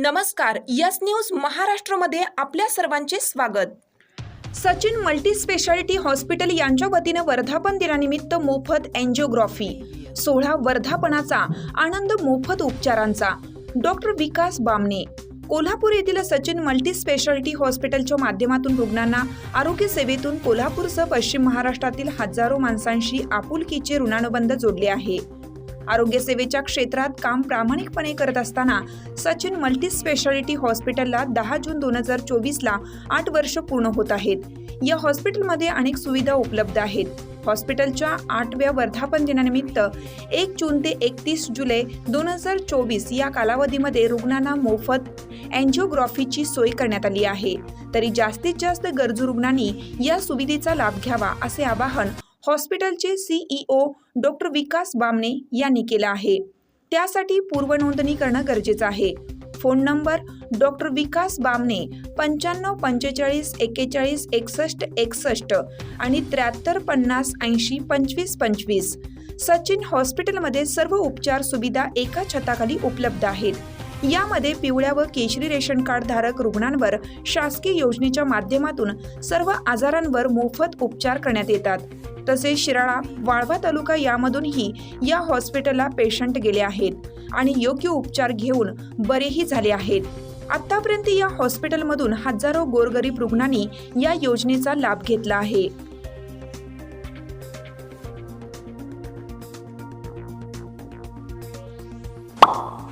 नमस्कार yes news महाराष्ट्रमध्ये आपल्या सर्वांचे स्वागत. सचिन मल्टी स्पेशालिटी हॉस्पिटल यांच्या वतीनं वर्धापन दिनानिमित्त मोफत एन्जिओग्राफी सोहळा वर्धापनाचा आनंद मोफत उपचारांचा. डॉक्टर विकास बामणे कोल्हापूर येथील सचिन मल्टी स्पेशालिटी हॉस्पिटलच्या माध्यमातून रुग्णांना आरोग्य सेवेतून कोल्हापूरसह पश्चिम महाराष्ट्रातील हजारो माणसांशी आपुलकीचे ऋणानुबंध जोडले आहे. आरोग्य सेवेच्या क्षेत्रात काम प्रामाणिकपणे करत असताना सचिन मल्टी स्पेशालिटी हॉस्पिटलला दहा जून दोन हजार चोवीसला आठ वर्ष पूर्ण होत आहेत. या हॉस्पिटलमध्ये अनेक सुविधा उपलब्ध आहेत. हॉस्पिटलच्या आठव्या वर्धापन दिनानिमित्त एक जून ते एकतीस जुलै दोन हजार चोवीस या कालावधीमध्ये रुग्णांना मोफत अँजिओग्राफीची सोय करण्यात आली आहे. तरी जास्तीत जास्त गरजू रुग्णांनी या सुविधेचा लाभ घ्यावा असे आवाहन हॉस्पिटलचे सीईओ डॉक्टर विकास बामणे यांनी केलं आहे. त्यासाठी पूर्वनोंदणी करणं गरजेचं आहे. Phone number doctor Vikas Bamne पंच्याण्णव पंचेचाळीस एक्केचाळीस एकसष्ट एकसष्ट आणि त्र्याहत्तर पन्नास ऐंशी पंचवीस पंचवीस. सचिन हॉस्पिटलमध्ये सर्व उपचार सुविधा एका छताखाली उपलब्ध आहेत. यामध्ये पिवळ्या व केशरी रेशन कार्ड धारक रुग्णांवर शासकीय योजनेच्या माध्यमातून सर्व आजारांवर मोफत उपचार करण्यात येतात. तसेच शिराळा वाळवा तालुका यामधूनही या हॉस्पिटलला पेशंट गेले आहेत आणि योग्य उपचार घेऊन बरेही झाले आहेत. आतापर्यंत या हॉस्पिटलमधून हजारो गोरगरीब रुग्णांनी या योजनेचा लाभ घेतला आहे. you